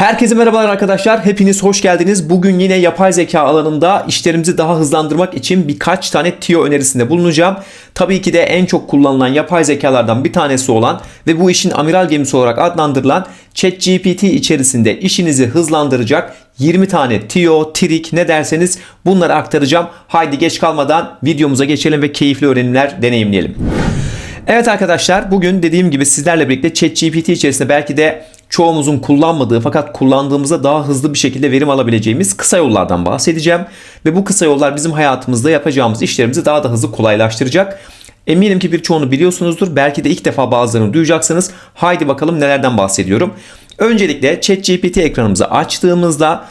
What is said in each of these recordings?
Herkese merhabalar arkadaşlar. Hepiniz hoş geldiniz. Bugün yine yapay zeka alanında işlerimizi daha hızlandırmak için birkaç tane TIO önerisinde bulunacağım. Tabii ki de en çok kullanılan yapay zekalardan bir tanesi olan ve bu işin amiral gemisi olarak adlandırılan ChatGPT içerisinde işinizi hızlandıracak 20 tane TIO, trik ne derseniz bunları aktaracağım. Haydi geç kalmadan videomuza geçelim ve keyifli öğrenimler deneyimleyelim. Evet arkadaşlar bugün dediğim gibi sizlerle birlikte ChatGPT içerisinde belki de çoğumuzun kullanmadığı fakat kullandığımızda daha hızlı bir şekilde verim alabileceğimiz kısa yollardan bahsedeceğim. Ve bu kısa yollar bizim hayatımızda yapacağımız işlerimizi daha da hızlı kolaylaştıracak. Eminim ki birçoğunu biliyorsunuzdur. Belki de ilk defa bazılarını duyacaksınız. Haydi bakalım nelerden bahsediyorum. Öncelikle ChatGPT ekranımızı açtığımızda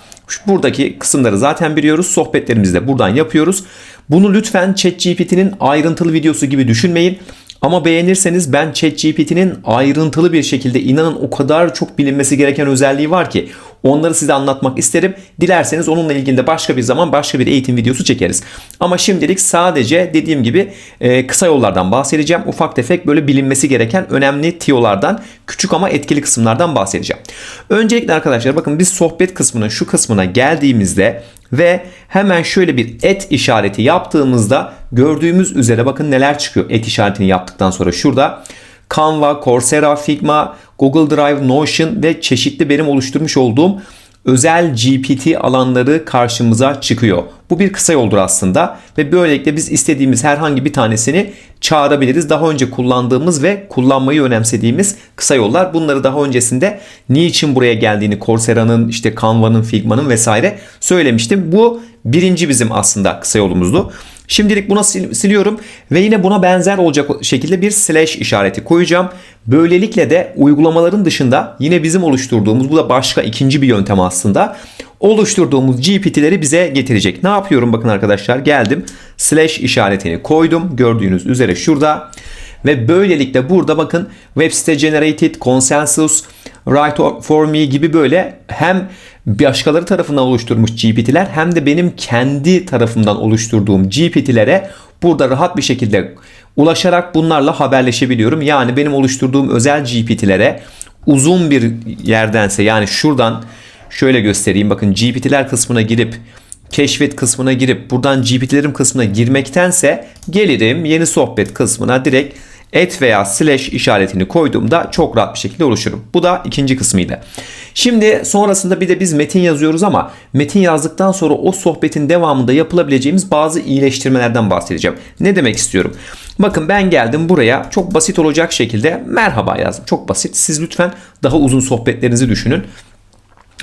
buradaki kısımları zaten biliyoruz. Sohbetlerimizi de buradan yapıyoruz. Bunu lütfen ChatGPT'nin ayrıntılı videosu gibi düşünmeyin. Ama beğenirseniz ben ChatGPT'nin ayrıntılı bir şekilde inanın o kadar çok bilinmesi gereken özelliği var ki onları size anlatmak isterim. Dilerseniz onunla ilgili de başka bir zaman başka bir eğitim videosu çekeriz. Ama şimdilik sadece dediğim gibi e, kısa yollardan bahsedeceğim. Ufak tefek böyle bilinmesi gereken önemli tiyolardan, küçük ama etkili kısımlardan bahsedeceğim. Öncelikle arkadaşlar bakın biz sohbet kısmının şu kısmına geldiğimizde ve hemen şöyle bir et işareti yaptığımızda gördüğümüz üzere bakın neler çıkıyor et işaretini yaptıktan sonra şurada Canva, Coursera, Figma, Google Drive, Notion ve çeşitli benim oluşturmuş olduğum özel GPT alanları karşımıza çıkıyor. Bu bir kısa yoldur aslında ve böylelikle biz istediğimiz herhangi bir tanesini çağırabiliriz. Daha önce kullandığımız ve kullanmayı önemsediğimiz kısa yollar. Bunları daha öncesinde niçin buraya geldiğini Coursera'nın, işte Canva'nın, Figma'nın vesaire söylemiştim. Bu birinci bizim aslında kısa yolumuzdu. Şimdilik buna sil- siliyorum ve yine buna benzer olacak şekilde bir slash işareti koyacağım. Böylelikle de uygulamaların dışında yine bizim oluşturduğumuz bu da başka ikinci bir yöntem aslında. Oluşturduğumuz GPT'leri bize getirecek. Ne yapıyorum bakın arkadaşlar geldim. Slash işaretini koydum. Gördüğünüz üzere şurada. Ve böylelikle burada bakın web site generated, consensus, write for me gibi böyle hem başkaları tarafından oluşturmuş GPT'ler hem de benim kendi tarafımdan oluşturduğum GPT'lere burada rahat bir şekilde ulaşarak bunlarla haberleşebiliyorum. Yani benim oluşturduğum özel GPT'lere uzun bir yerdense yani şuradan şöyle göstereyim. Bakın GPT'ler kısmına girip keşfet kısmına girip buradan GPT'lerim kısmına girmektense gelirim yeni sohbet kısmına direkt et veya slash işaretini koyduğumda çok rahat bir şekilde oluşurum. Bu da ikinci kısmıydı. Şimdi sonrasında bir de biz metin yazıyoruz ama metin yazdıktan sonra o sohbetin devamında yapılabileceğimiz bazı iyileştirmelerden bahsedeceğim. Ne demek istiyorum? Bakın ben geldim buraya çok basit olacak şekilde merhaba yazdım. Çok basit. Siz lütfen daha uzun sohbetlerinizi düşünün.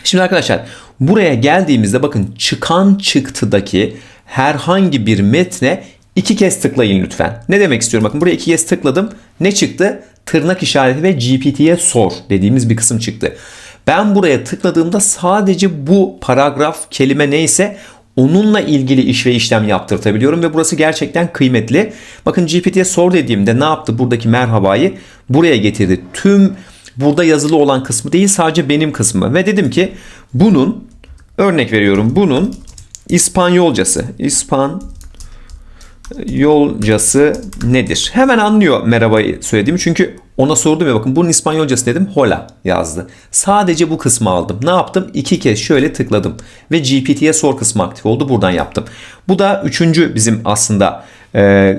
Şimdi arkadaşlar buraya geldiğimizde bakın çıkan çıktıdaki herhangi bir metne iki kez tıklayın lütfen. Ne demek istiyorum? Bakın buraya iki kez tıkladım. Ne çıktı? Tırnak işareti ve GPT'ye sor dediğimiz bir kısım çıktı. Ben buraya tıkladığımda sadece bu paragraf kelime neyse onunla ilgili iş ve işlem yaptırtabiliyorum ve burası gerçekten kıymetli. Bakın GPT'ye sor dediğimde ne yaptı? Buradaki merhabayı buraya getirdi. Tüm burada yazılı olan kısmı değil sadece benim kısmı ve dedim ki bunun örnek veriyorum bunun İspanyolcası İspan yolcası nedir? Hemen anlıyor merhabayı söylediğimi çünkü ona sordum ya bakın bunun İspanyolcası dedim hola yazdı. Sadece bu kısmı aldım. Ne yaptım? İki kez şöyle tıkladım ve GPT'ye sor kısmı aktif oldu. Buradan yaptım. Bu da üçüncü bizim aslında e,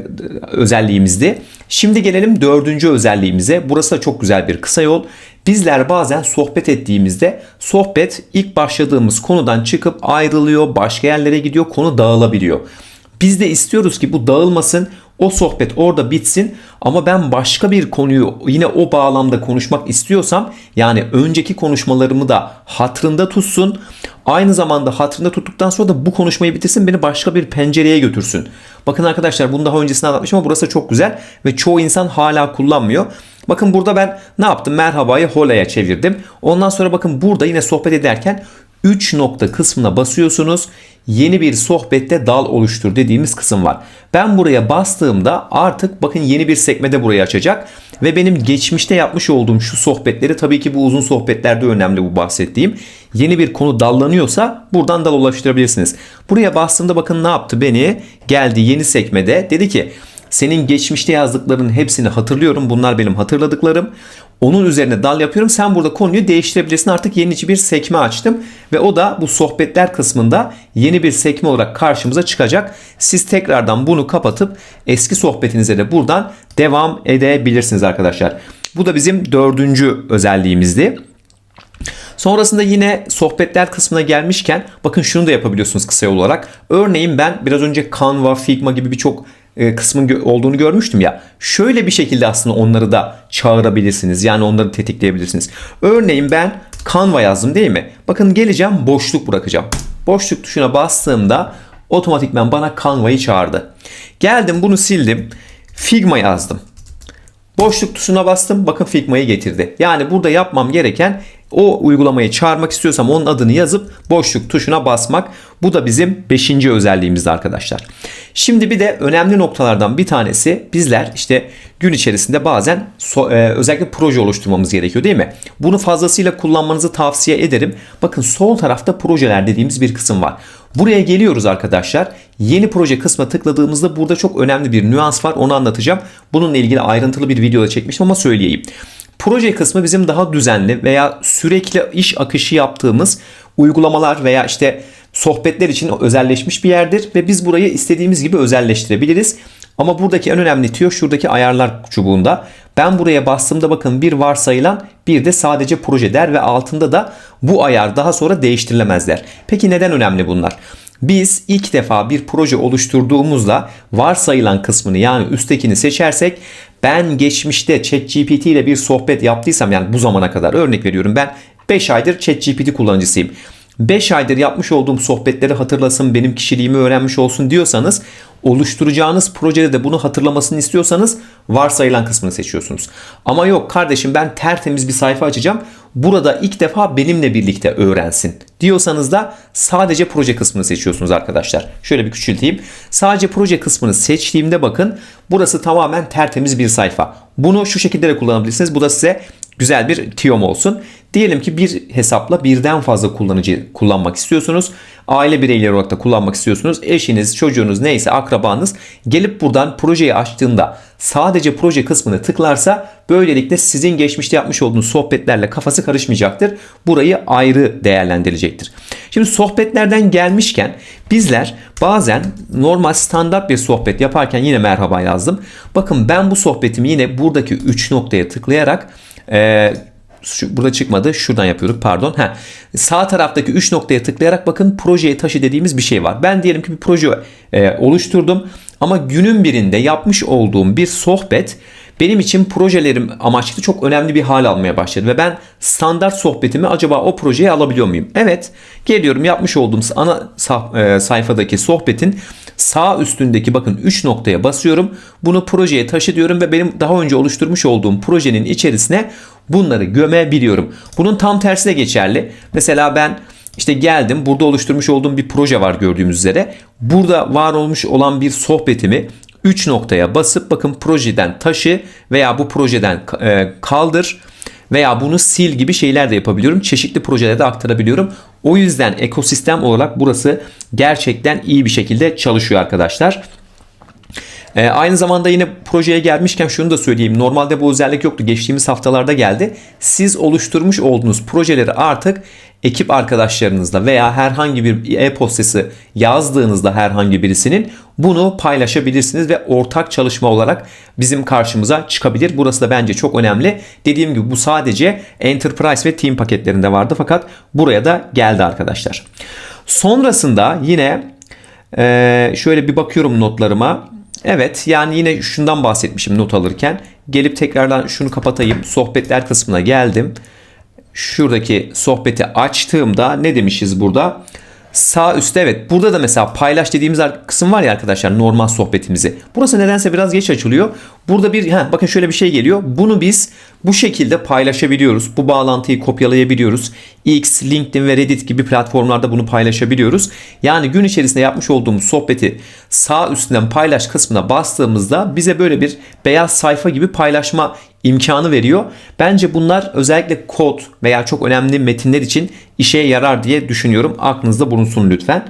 özelliğimizdi. Şimdi gelelim dördüncü özelliğimize. Burası da çok güzel bir kısa yol. Bizler bazen sohbet ettiğimizde sohbet ilk başladığımız konudan çıkıp ayrılıyor, başka yerlere gidiyor, konu dağılabiliyor. Biz de istiyoruz ki bu dağılmasın, o sohbet orada bitsin ama ben başka bir konuyu yine o bağlamda konuşmak istiyorsam yani önceki konuşmalarımı da hatırında tutsun. Aynı zamanda hatırında tuttuktan sonra da bu konuşmayı bitirsin beni başka bir pencereye götürsün. Bakın arkadaşlar bunu daha öncesinde anlatmışım ama burası çok güzel ve çoğu insan hala kullanmıyor. Bakın burada ben ne yaptım? Merhabayı hola'ya çevirdim. Ondan sonra bakın burada yine sohbet ederken 3 nokta kısmına basıyorsunuz. Yeni bir sohbette dal oluştur dediğimiz kısım var. Ben buraya bastığımda artık bakın yeni bir sekmede burayı açacak. Ve benim geçmişte yapmış olduğum şu sohbetleri tabii ki bu uzun sohbetlerde önemli bu bahsettiğim. Yeni bir konu dallanıyorsa buradan dal ulaştırabilirsiniz. Buraya bastığımda bakın ne yaptı beni? Geldi yeni sekmede dedi ki senin geçmişte yazdıklarının hepsini hatırlıyorum. Bunlar benim hatırladıklarım. Onun üzerine dal yapıyorum. Sen burada konuyu değiştirebilirsin. Artık yeni bir sekme açtım. Ve o da bu sohbetler kısmında yeni bir sekme olarak karşımıza çıkacak. Siz tekrardan bunu kapatıp eski sohbetinize de buradan devam edebilirsiniz arkadaşlar. Bu da bizim dördüncü özelliğimizdi. Sonrasında yine sohbetler kısmına gelmişken bakın şunu da yapabiliyorsunuz kısa yol olarak. Örneğin ben biraz önce Canva, Figma gibi birçok kısmın olduğunu görmüştüm ya. Şöyle bir şekilde aslında onları da çağırabilirsiniz. Yani onları tetikleyebilirsiniz. Örneğin ben Canva yazdım değil mi? Bakın geleceğim boşluk bırakacağım. Boşluk tuşuna bastığımda otomatikman bana Canva'yı çağırdı. Geldim bunu sildim. Figma yazdım. Boşluk tuşuna bastım. Bakın Figma'yı getirdi. Yani burada yapmam gereken o uygulamayı çağırmak istiyorsam onun adını yazıp boşluk tuşuna basmak. Bu da bizim 5. özelliğimizdi arkadaşlar. Şimdi bir de önemli noktalardan bir tanesi bizler işte gün içerisinde bazen so, e, özellikle proje oluşturmamız gerekiyor değil mi? Bunu fazlasıyla kullanmanızı tavsiye ederim. Bakın sol tarafta projeler dediğimiz bir kısım var. Buraya geliyoruz arkadaşlar. Yeni proje kısmına tıkladığımızda burada çok önemli bir nüans var. Onu anlatacağım. Bununla ilgili ayrıntılı bir videoda çekmiştim ama söyleyeyim. Proje kısmı bizim daha düzenli veya sürekli iş akışı yaptığımız uygulamalar veya işte sohbetler için özelleşmiş bir yerdir ve biz burayı istediğimiz gibi özelleştirebiliriz. Ama buradaki en önemli tüyo şuradaki ayarlar çubuğunda. Ben buraya bastığımda bakın bir varsayılan bir de sadece proje der ve altında da bu ayar daha sonra değiştirilemez der. Peki neden önemli bunlar? Biz ilk defa bir proje oluşturduğumuzda varsayılan kısmını yani üsttekini seçersek ben geçmişte ChatGPT ile bir sohbet yaptıysam yani bu zamana kadar örnek veriyorum ben 5 aydır ChatGPT kullanıcısıyım. 5 aydır yapmış olduğum sohbetleri hatırlasın, benim kişiliğimi öğrenmiş olsun diyorsanız oluşturacağınız projede de bunu hatırlamasını istiyorsanız varsayılan kısmını seçiyorsunuz. Ama yok kardeşim ben tertemiz bir sayfa açacağım. Burada ilk defa benimle birlikte öğrensin diyorsanız da sadece proje kısmını seçiyorsunuz arkadaşlar. Şöyle bir küçülteyim. Sadece proje kısmını seçtiğimde bakın burası tamamen tertemiz bir sayfa. Bunu şu şekilde de kullanabilirsiniz. Bu da size güzel bir tiyom olsun. Diyelim ki bir hesapla birden fazla kullanıcı kullanmak istiyorsunuz. Aile bireyleri olarak da kullanmak istiyorsunuz. Eşiniz, çocuğunuz neyse akrabanız gelip buradan projeyi açtığında sadece proje kısmını tıklarsa böylelikle sizin geçmişte yapmış olduğunuz sohbetlerle kafası karışmayacaktır. Burayı ayrı değerlendirecektir. Şimdi sohbetlerden gelmişken bizler bazen normal standart bir sohbet yaparken yine merhaba yazdım. Bakın ben bu sohbetimi yine buradaki 3 noktaya tıklayarak e, şu, burada çıkmadı. Şuradan yapıyorduk pardon. Ha, sağ taraftaki 3 noktaya tıklayarak bakın projeye taşı dediğimiz bir şey var. Ben diyelim ki bir proje e, oluşturdum ama günün birinde yapmış olduğum bir sohbet benim için projelerim amaçlı çok önemli bir hal almaya başladı ve ben standart sohbetimi acaba o projeye alabiliyor muyum? Evet, geliyorum yapmış olduğum ana e, sayfadaki sohbetin sağ üstündeki bakın 3 noktaya basıyorum. Bunu projeye taşı diyorum ve benim daha önce oluşturmuş olduğum projenin içerisine bunları gömebiliyorum. Bunun tam tersi de geçerli. Mesela ben işte geldim burada oluşturmuş olduğum bir proje var gördüğümüz üzere. Burada var olmuş olan bir sohbetimi 3 noktaya basıp bakın projeden taşı veya bu projeden e, kaldır veya bunu sil gibi şeyler de yapabiliyorum. Çeşitli projelerde aktarabiliyorum. O yüzden ekosistem olarak burası gerçekten iyi bir şekilde çalışıyor arkadaşlar. E, aynı zamanda yine projeye gelmişken şunu da söyleyeyim. Normalde bu özellik yoktu. Geçtiğimiz haftalarda geldi. Siz oluşturmuş olduğunuz projeleri artık ekip arkadaşlarınızla veya herhangi bir e-postası yazdığınızda herhangi birisinin bunu paylaşabilirsiniz ve ortak çalışma olarak bizim karşımıza çıkabilir. Burası da bence çok önemli. Dediğim gibi bu sadece Enterprise ve Team paketlerinde vardı fakat buraya da geldi arkadaşlar. Sonrasında yine e, şöyle bir bakıyorum notlarıma. Evet yani yine şundan bahsetmişim not alırken. Gelip tekrardan şunu kapatayım. Sohbetler kısmına geldim. Şuradaki sohbeti açtığımda ne demişiz burada? Sağ üstte evet. Burada da mesela paylaş dediğimiz kısım var ya arkadaşlar normal sohbetimizi. Burası nedense biraz geç açılıyor. Burada bir ha bakın şöyle bir şey geliyor. Bunu biz bu şekilde paylaşabiliyoruz. Bu bağlantıyı kopyalayabiliyoruz. X, LinkedIn ve Reddit gibi platformlarda bunu paylaşabiliyoruz. Yani gün içerisinde yapmış olduğumuz sohbeti sağ üstünden paylaş kısmına bastığımızda bize böyle bir beyaz sayfa gibi paylaşma imkanı veriyor. Bence bunlar özellikle kod veya çok önemli metinler için işe yarar diye düşünüyorum. Aklınızda bulunsun lütfen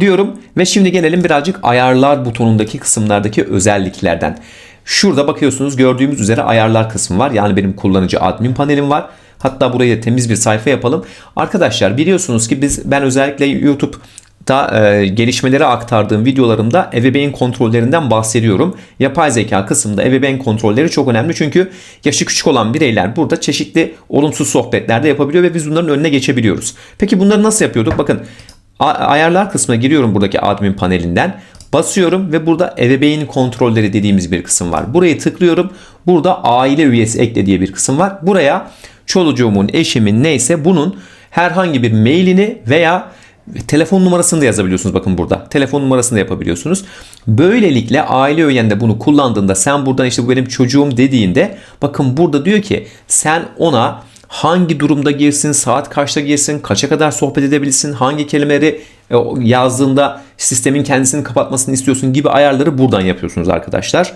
diyorum ve şimdi gelelim birazcık ayarlar butonundaki kısımlardaki özelliklerden. Şurada bakıyorsunuz gördüğümüz üzere ayarlar kısmı var. Yani benim kullanıcı admin panelim var. Hatta buraya temiz bir sayfa yapalım. Arkadaşlar biliyorsunuz ki biz ben özellikle YouTube da e, gelişmeleri aktardığım videolarımda ebeveyn kontrollerinden bahsediyorum. Yapay zeka kısmında ebeveyn kontrolleri çok önemli çünkü yaşı küçük olan bireyler burada çeşitli olumsuz sohbetlerde yapabiliyor ve biz bunların önüne geçebiliyoruz. Peki bunları nasıl yapıyorduk? Bakın ayarlar kısmına giriyorum buradaki admin panelinden. Basıyorum ve burada ebeveyn kontrolleri dediğimiz bir kısım var. Burayı tıklıyorum. Burada aile üyesi ekle diye bir kısım var. Buraya çolucuğumun, eşimin neyse bunun herhangi bir mailini veya telefon numarasını da yazabiliyorsunuz bakın burada. Telefon numarasını da yapabiliyorsunuz. Böylelikle aile üyende bunu kullandığında sen buradan işte bu benim çocuğum dediğinde bakın burada diyor ki sen ona hangi durumda girsin, saat kaçta girsin, kaça kadar sohbet edebilirsin, hangi kelimeleri e, yazdığında sistemin kendisini kapatmasını istiyorsun gibi ayarları buradan yapıyorsunuz arkadaşlar.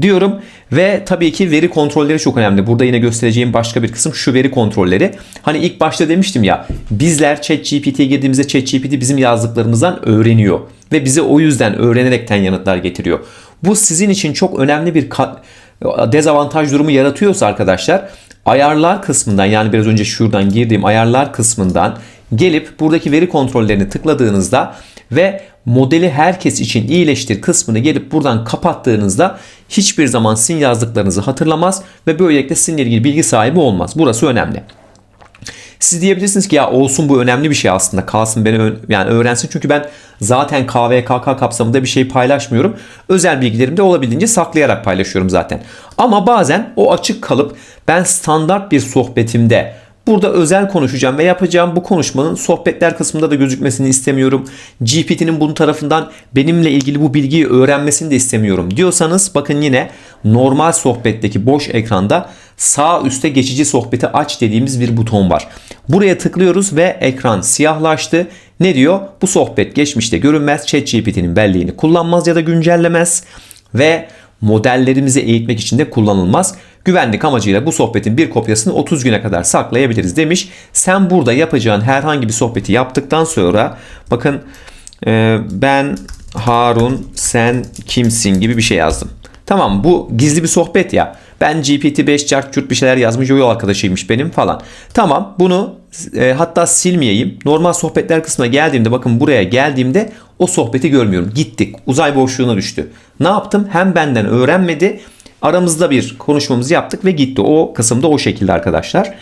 Diyorum ve tabii ki veri kontrolleri çok önemli. Burada yine göstereceğim başka bir kısım şu veri kontrolleri. Hani ilk başta demiştim ya bizler ChatGPT'ye girdiğimizde ChatGPT bizim yazdıklarımızdan öğreniyor ve bize o yüzden öğrenerekten yanıtlar getiriyor. Bu sizin için çok önemli bir dezavantaj durumu yaratıyorsa arkadaşlar ayarlar kısmından yani biraz önce şuradan girdiğim ayarlar kısmından gelip buradaki veri kontrollerini tıkladığınızda ve modeli herkes için iyileştir kısmını gelip buradan kapattığınızda hiçbir zaman sizin yazdıklarınızı hatırlamaz ve böylelikle sizinle ilgili bilgi sahibi olmaz. Burası önemli. Siz diyebilirsiniz ki ya olsun bu önemli bir şey aslında. Kalsın beni yani öğrensin. Çünkü ben zaten KVKK kapsamında bir şey paylaşmıyorum. Özel bilgilerimi de olabildiğince saklayarak paylaşıyorum zaten. Ama bazen o açık kalıp ben standart bir sohbetimde Burada özel konuşacağım ve yapacağım bu konuşmanın sohbetler kısmında da gözükmesini istemiyorum. GPT'nin bunun tarafından benimle ilgili bu bilgiyi öğrenmesini de istemiyorum diyorsanız bakın yine normal sohbetteki boş ekranda sağ üstte geçici sohbeti aç dediğimiz bir buton var. Buraya tıklıyoruz ve ekran siyahlaştı. Ne diyor? Bu sohbet geçmişte görünmez. ChatGPT'nin belleğini kullanmaz ya da güncellemez ve modellerimizi eğitmek için de kullanılmaz. Güvenlik amacıyla bu sohbetin bir kopyasını 30 güne kadar saklayabiliriz demiş. Sen burada yapacağın herhangi bir sohbeti yaptıktan sonra bakın e, ben Harun sen kimsin gibi bir şey yazdım. Tamam bu gizli bir sohbet ya. Ben GPT-5 çarp bir şeyler yazmış o yol arkadaşıymış benim falan. Tamam bunu e, hatta silmeyeyim. Normal sohbetler kısmına geldiğimde bakın buraya geldiğimde o sohbeti görmüyorum. Gittik. Uzay boşluğuna düştü. Ne yaptım? Hem benden öğrenmedi. Aramızda bir konuşmamızı yaptık ve gitti. O kısımda o şekilde arkadaşlar.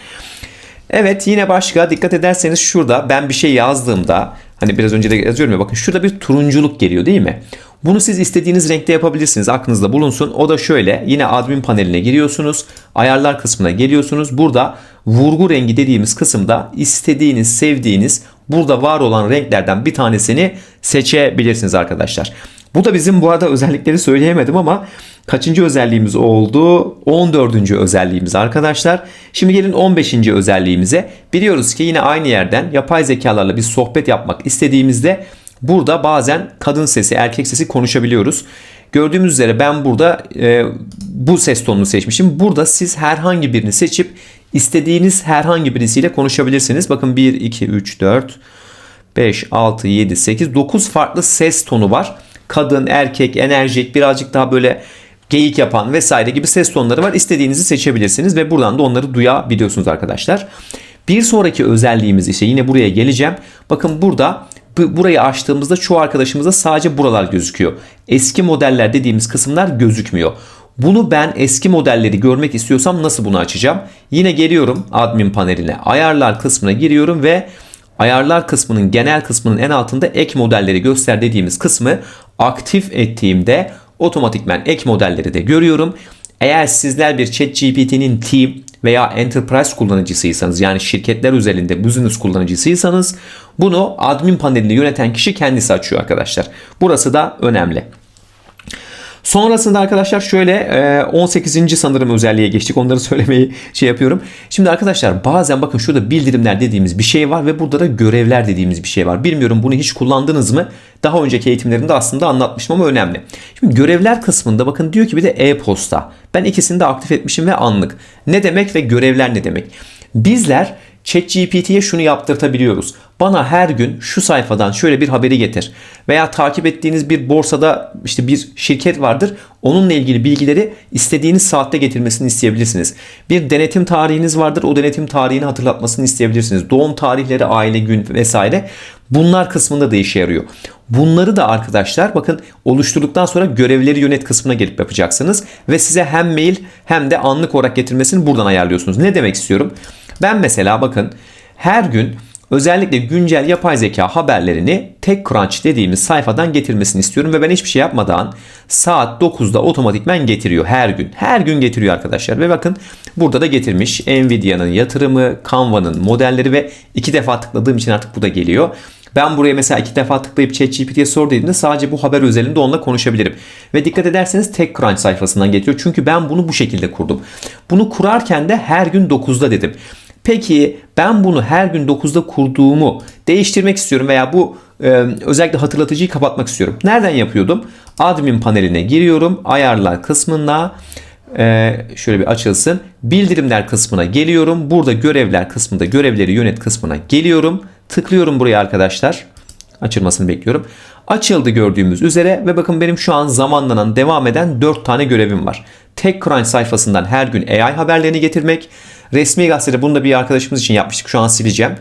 Evet yine başka dikkat ederseniz şurada ben bir şey yazdığımda hani biraz önce de yazıyorum ya bakın şurada bir turunculuk geliyor değil mi? Bunu siz istediğiniz renkte yapabilirsiniz. Aklınızda bulunsun. O da şöyle. Yine admin paneline giriyorsunuz. Ayarlar kısmına geliyorsunuz. Burada vurgu rengi dediğimiz kısımda istediğiniz, sevdiğiniz burada var olan renklerden bir tanesini seçebilirsiniz arkadaşlar. Bu da bizim bu arada özellikleri söyleyemedim ama kaçıncı özelliğimiz oldu? 14. özelliğimiz arkadaşlar. Şimdi gelin 15. özelliğimize. Biliyoruz ki yine aynı yerden yapay zekalarla bir sohbet yapmak istediğimizde burada bazen kadın sesi, erkek sesi konuşabiliyoruz. Gördüğümüz üzere ben burada e, bu ses tonunu seçmişim. Burada siz herhangi birini seçip istediğiniz herhangi birisiyle konuşabilirsiniz. Bakın 1, 2, 3, 4, 5, 6, 7, 8, 9 farklı ses tonu var kadın, erkek, enerjik, birazcık daha böyle geyik yapan vesaire gibi ses tonları var. İstediğinizi seçebilirsiniz ve buradan da onları duyabiliyorsunuz arkadaşlar. Bir sonraki özelliğimiz ise yine buraya geleceğim. Bakın burada burayı açtığımızda çoğu arkadaşımızda sadece buralar gözüküyor. Eski modeller dediğimiz kısımlar gözükmüyor. Bunu ben eski modelleri görmek istiyorsam nasıl bunu açacağım? Yine geliyorum admin paneline. Ayarlar kısmına giriyorum ve ayarlar kısmının genel kısmının en altında ek modelleri göster dediğimiz kısmı aktif ettiğimde otomatikmen ek modelleri de görüyorum. Eğer sizler bir ChatGPT'nin team veya enterprise kullanıcısıysanız yani şirketler üzerinde business kullanıcısıysanız bunu admin panelini yöneten kişi kendisi açıyor arkadaşlar. Burası da önemli. Sonrasında arkadaşlar şöyle 18. E, sanırım özelliğe geçtik. Onları söylemeyi şey yapıyorum. Şimdi arkadaşlar bazen bakın şurada bildirimler dediğimiz bir şey var ve burada da görevler dediğimiz bir şey var. Bilmiyorum bunu hiç kullandınız mı? Daha önceki eğitimlerimde aslında anlatmışım ama önemli. Şimdi görevler kısmında bakın diyor ki bir de e-posta. Ben ikisini de aktif etmişim ve anlık. Ne demek ve görevler ne demek? Bizler ChatGPT'ye şunu yaptırtabiliyoruz. Bana her gün şu sayfadan şöyle bir haberi getir. Veya takip ettiğiniz bir borsada işte bir şirket vardır. Onunla ilgili bilgileri istediğiniz saatte getirmesini isteyebilirsiniz. Bir denetim tarihiniz vardır. O denetim tarihini hatırlatmasını isteyebilirsiniz. Doğum tarihleri, aile gün vesaire. Bunlar kısmında da işe yarıyor. Bunları da arkadaşlar bakın oluşturduktan sonra görevleri yönet kısmına gelip yapacaksınız. Ve size hem mail hem de anlık olarak getirmesini buradan ayarlıyorsunuz. Ne demek istiyorum? Ben mesela bakın her gün özellikle güncel yapay zeka haberlerini TechCrunch dediğimiz sayfadan getirmesini istiyorum ve ben hiçbir şey yapmadan saat 9'da otomatikmen getiriyor her gün. Her gün getiriyor arkadaşlar ve bakın burada da getirmiş Nvidia'nın yatırımı, Canva'nın modelleri ve iki defa tıkladığım için artık bu da geliyor. Ben buraya mesela iki defa tıklayıp ChatGPT'ye sor dediğimde sadece bu haber özelinde onunla konuşabilirim. Ve dikkat ederseniz TechCrunch sayfasından getiriyor. Çünkü ben bunu bu şekilde kurdum. Bunu kurarken de her gün 9'da dedim. Peki ben bunu her gün 9'da kurduğumu değiştirmek istiyorum veya bu e, özellikle hatırlatıcıyı kapatmak istiyorum. Nereden yapıyordum? Admin paneline giriyorum. Ayarlar kısmına e, şöyle bir açılsın. Bildirimler kısmına geliyorum. Burada görevler kısmında görevleri yönet kısmına geliyorum. Tıklıyorum buraya arkadaşlar. Açılmasını bekliyorum. Açıldı gördüğümüz üzere ve bakın benim şu an zamanlanan devam eden 4 tane görevim var. TechCrunch sayfasından her gün AI haberlerini getirmek. Resmi gazetede bunu da bir arkadaşımız için yapmıştık. Şu an sileceğim.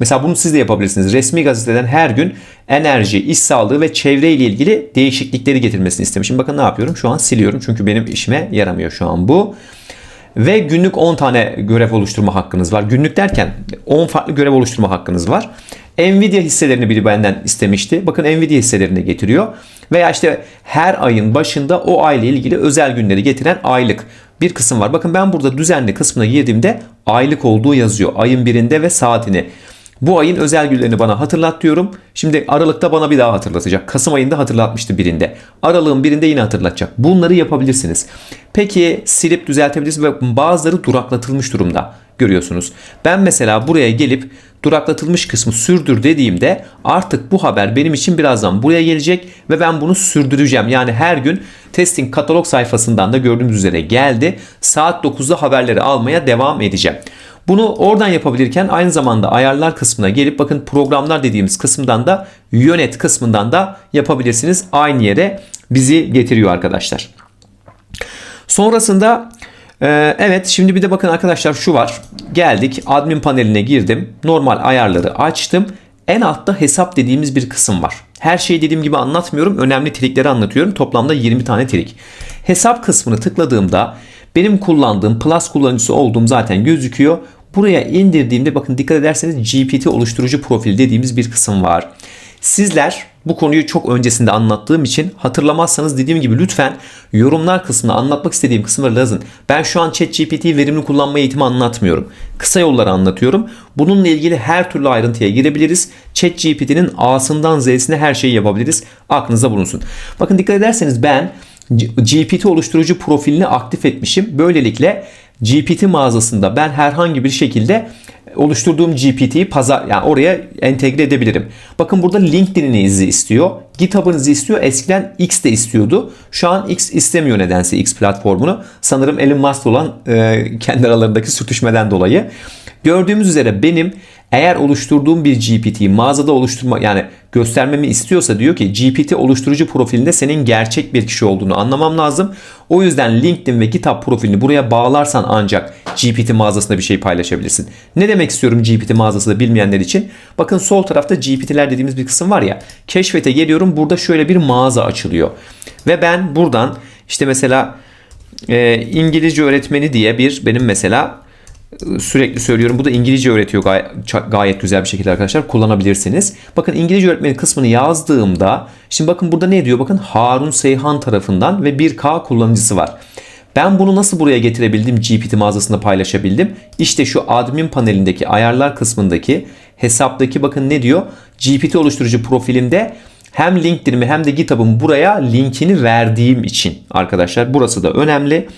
Mesela bunu siz de yapabilirsiniz. Resmi gazeteden her gün enerji, iş sağlığı ve çevre ile ilgili değişiklikleri getirmesini istemişim. Bakın ne yapıyorum? Şu an siliyorum. Çünkü benim işime yaramıyor şu an bu. Ve günlük 10 tane görev oluşturma hakkınız var. Günlük derken 10 farklı görev oluşturma hakkınız var. Nvidia hisselerini biri benden istemişti. Bakın Nvidia hisselerini getiriyor. Veya işte her ayın başında o ayla ilgili özel günleri getiren aylık bir kısım var. Bakın ben burada düzenli kısmına girdiğimde aylık olduğu yazıyor. Ayın birinde ve saatini. Bu ayın özel günlerini bana hatırlat diyorum. Şimdi Aralık'ta bana bir daha hatırlatacak. Kasım ayında hatırlatmıştı birinde. Aralığın birinde yine hatırlatacak. Bunları yapabilirsiniz. Peki silip düzeltebilirsiniz ve bazıları duraklatılmış durumda görüyorsunuz. Ben mesela buraya gelip duraklatılmış kısmı sürdür dediğimde artık bu haber benim için birazdan buraya gelecek ve ben bunu sürdüreceğim. Yani her gün testing katalog sayfasından da gördüğümüz üzere geldi. Saat 9'da haberleri almaya devam edeceğim. Bunu oradan yapabilirken aynı zamanda ayarlar kısmına gelip bakın programlar dediğimiz kısımdan da yönet kısmından da yapabilirsiniz. Aynı yere bizi getiriyor arkadaşlar. Sonrasında e, evet şimdi bir de bakın arkadaşlar şu var. Geldik admin paneline girdim. Normal ayarları açtım. En altta hesap dediğimiz bir kısım var. Her şeyi dediğim gibi anlatmıyorum. Önemli trikleri anlatıyorum. Toplamda 20 tane trik. Hesap kısmını tıkladığımda benim kullandığım Plus kullanıcısı olduğum zaten gözüküyor. Buraya indirdiğimde bakın dikkat ederseniz GPT oluşturucu profil dediğimiz bir kısım var. Sizler bu konuyu çok öncesinde anlattığım için hatırlamazsanız dediğim gibi lütfen yorumlar kısmına anlatmak istediğim kısımları yazın. Ben şu an ChatGPT verimli kullanma eğitimi anlatmıyorum. Kısa yolları anlatıyorum. Bununla ilgili her türlü ayrıntıya girebiliriz. ChatGPT'nin A'sından Z'sine her şeyi yapabiliriz. Aklınızda bulunsun. Bakın dikkat ederseniz ben GPT oluşturucu profilini aktif etmişim. Böylelikle GPT mağazasında ben herhangi bir şekilde oluşturduğum GPT'yi pazar yani oraya entegre edebilirim. Bakın burada LinkedIn'inizi istiyor. GitHub'ınızı istiyor. Eskiden X de istiyordu. Şu an X istemiyor nedense X platformunu. Sanırım Elon Musk olan e, kendi aralarındaki sürtüşmeden dolayı. Gördüğümüz üzere benim eğer oluşturduğum bir GPT mağazada oluşturma yani göstermemi istiyorsa diyor ki GPT oluşturucu profilinde senin gerçek bir kişi olduğunu anlamam lazım. O yüzden LinkedIn ve GitHub profilini buraya bağlarsan ancak GPT mağazasında bir şey paylaşabilirsin. Ne demek istiyorum GPT mağazasında bilmeyenler için? Bakın sol tarafta GPT'ler dediğimiz bir kısım var ya. Keşfete geliyorum. Burada şöyle bir mağaza açılıyor. Ve ben buradan işte mesela e, İngilizce öğretmeni diye bir benim mesela sürekli söylüyorum. Bu da İngilizce öğretiyor gayet, gayet güzel bir şekilde arkadaşlar. Kullanabilirsiniz. Bakın İngilizce öğretmeni kısmını yazdığımda şimdi bakın burada ne diyor? Bakın Harun Seyhan tarafından ve 1K kullanıcısı var. Ben bunu nasıl buraya getirebildim? GPT mağazasında paylaşabildim. İşte şu admin panelindeki ayarlar kısmındaki hesaptaki bakın ne diyor? GPT oluşturucu profilimde hem LinkedIn'imi hem de GitHub'ımı buraya linkini verdiğim için arkadaşlar burası da önemli.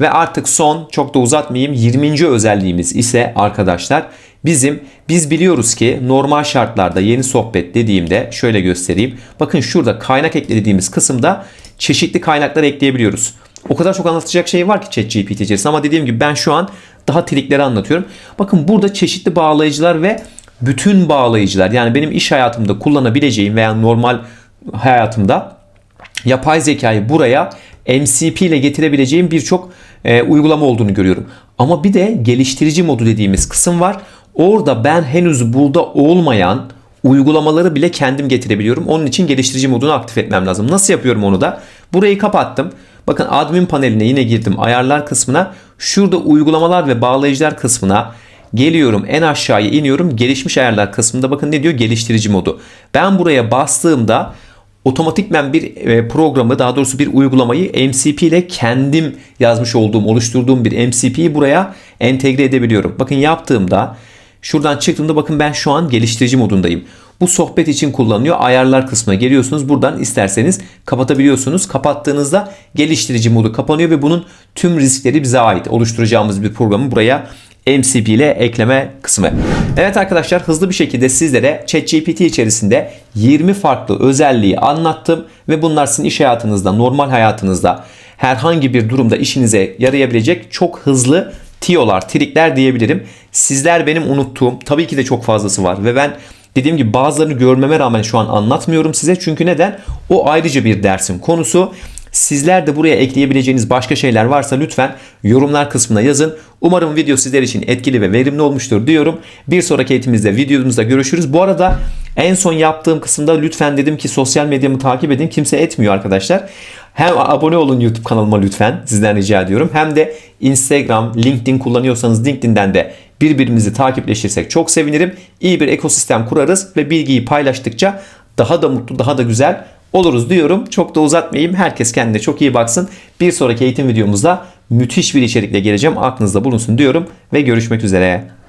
Ve artık son çok da uzatmayayım 20. özelliğimiz ise arkadaşlar bizim biz biliyoruz ki normal şartlarda yeni sohbet dediğimde şöyle göstereyim. Bakın şurada kaynak ekle dediğimiz kısımda çeşitli kaynaklar ekleyebiliyoruz. O kadar çok anlatacak şey var ki ChatGPT içerisinde ama dediğim gibi ben şu an daha trikleri anlatıyorum. Bakın burada çeşitli bağlayıcılar ve bütün bağlayıcılar yani benim iş hayatımda kullanabileceğim veya normal hayatımda yapay zekayı buraya MCP ile getirebileceğim birçok e, uygulama olduğunu görüyorum. Ama bir de geliştirici modu dediğimiz kısım var. Orada ben henüz burada olmayan uygulamaları bile kendim getirebiliyorum. Onun için geliştirici modunu aktif etmem lazım. Nasıl yapıyorum onu da? Burayı kapattım. Bakın admin paneline yine girdim. Ayarlar kısmına. Şurada uygulamalar ve bağlayıcılar kısmına geliyorum. En aşağıya iniyorum. Gelişmiş ayarlar kısmında bakın ne diyor? Geliştirici modu. Ben buraya bastığımda otomatikmen bir e, programı daha doğrusu bir uygulamayı MCP ile kendim yazmış olduğum oluşturduğum bir MCP'yi buraya entegre edebiliyorum. Bakın yaptığımda şuradan çıktığımda bakın ben şu an geliştirici modundayım. Bu sohbet için kullanılıyor. Ayarlar kısmına geliyorsunuz. Buradan isterseniz kapatabiliyorsunuz. Kapattığınızda geliştirici modu kapanıyor ve bunun tüm riskleri bize ait. Oluşturacağımız bir programı buraya MCP ile ekleme kısmı. Evet arkadaşlar hızlı bir şekilde sizlere ChatGPT içerisinde 20 farklı özelliği anlattım ve bunlar sizin iş hayatınızda, normal hayatınızda herhangi bir durumda işinize yarayabilecek çok hızlı tiyolar, trikler diyebilirim. Sizler benim unuttuğum tabii ki de çok fazlası var ve ben dediğim gibi bazılarını görmeme rağmen şu an anlatmıyorum size. Çünkü neden? O ayrıca bir dersin konusu. Sizler de buraya ekleyebileceğiniz başka şeyler varsa lütfen yorumlar kısmına yazın. Umarım video sizler için etkili ve verimli olmuştur diyorum. Bir sonraki eğitimimizde videomuzda görüşürüz. Bu arada en son yaptığım kısımda lütfen dedim ki sosyal medyamı takip edin. Kimse etmiyor arkadaşlar. Hem abone olun YouTube kanalıma lütfen sizden rica ediyorum. Hem de Instagram, LinkedIn kullanıyorsanız LinkedIn'den de birbirimizi takipleşirsek çok sevinirim. İyi bir ekosistem kurarız ve bilgiyi paylaştıkça daha da mutlu, daha da güzel oluruz diyorum. Çok da uzatmayayım. Herkes kendine çok iyi baksın. Bir sonraki eğitim videomuzda müthiş bir içerikle geleceğim. Aklınızda bulunsun diyorum ve görüşmek üzere.